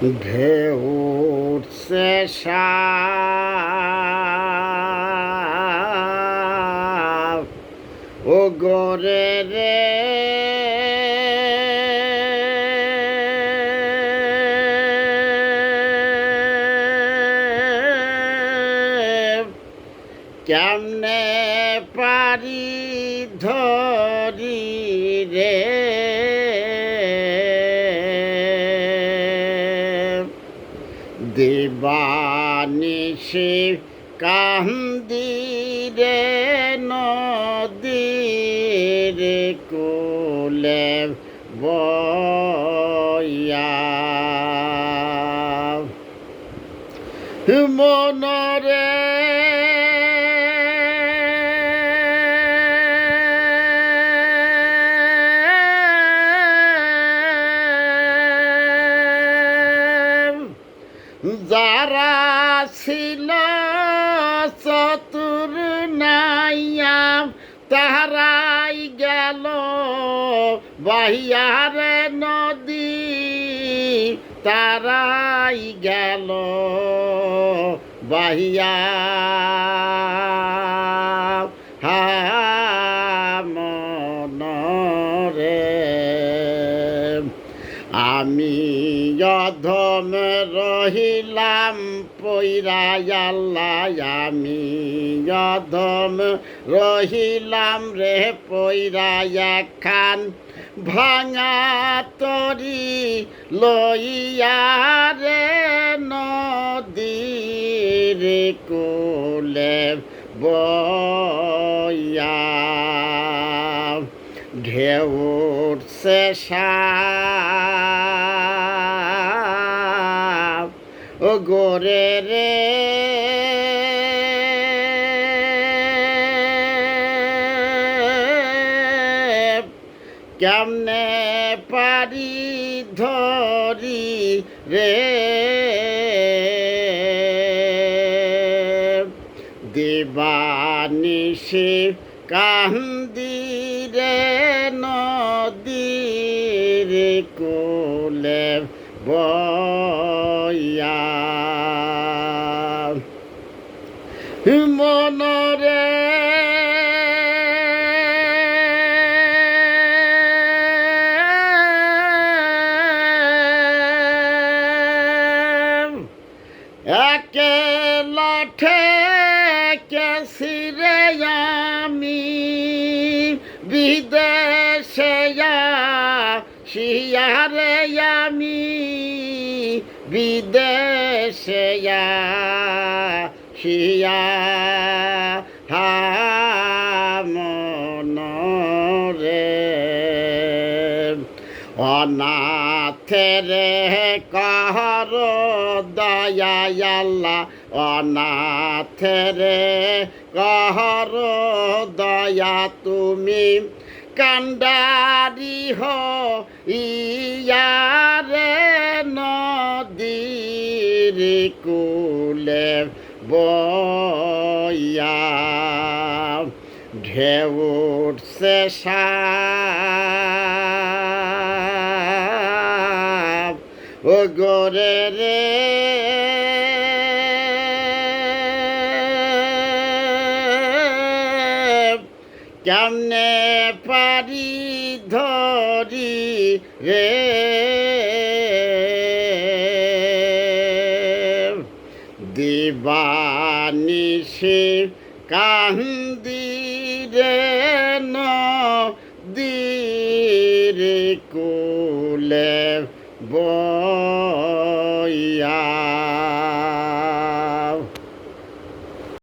ঢেউ ও গরে রে। কেমনে পারি ধরি রে? দিবানিশি কান্দিরে নদীর কুলে বয়া মনরে ছিল চতুর নাইয়াম তাহারাই গেল বাহিয়ার নদী তারাই গেল বাহিয়া। আমি অধম রহিলাম পৈরা আমি অধম রহিলাম রে পৈরা খান ভাঙা তরি লইয়া রে নদীর কোলে বয়া ঢেউ উঠছে ও গোরে রে। কেমনে পারি ধরি রে? দিবানিশি কান্দিরে নদীর কোলে বয়া মনরে একে লাঠে কেসিরে আমি বিদেশে শিয়ারে আমি বিদেশে শিয়া হা মনরে অনাথের কহর দয়াল্লা অনাথের কহর দয়া তুমি কান্ডারি ইয়ারে নদীর কুলে বয়া ঢেউ উঠছে ও গোরে রে কেমনে পারি ধরি রে? দিবানিশি কান্দিরে নদীর কুলে বয়া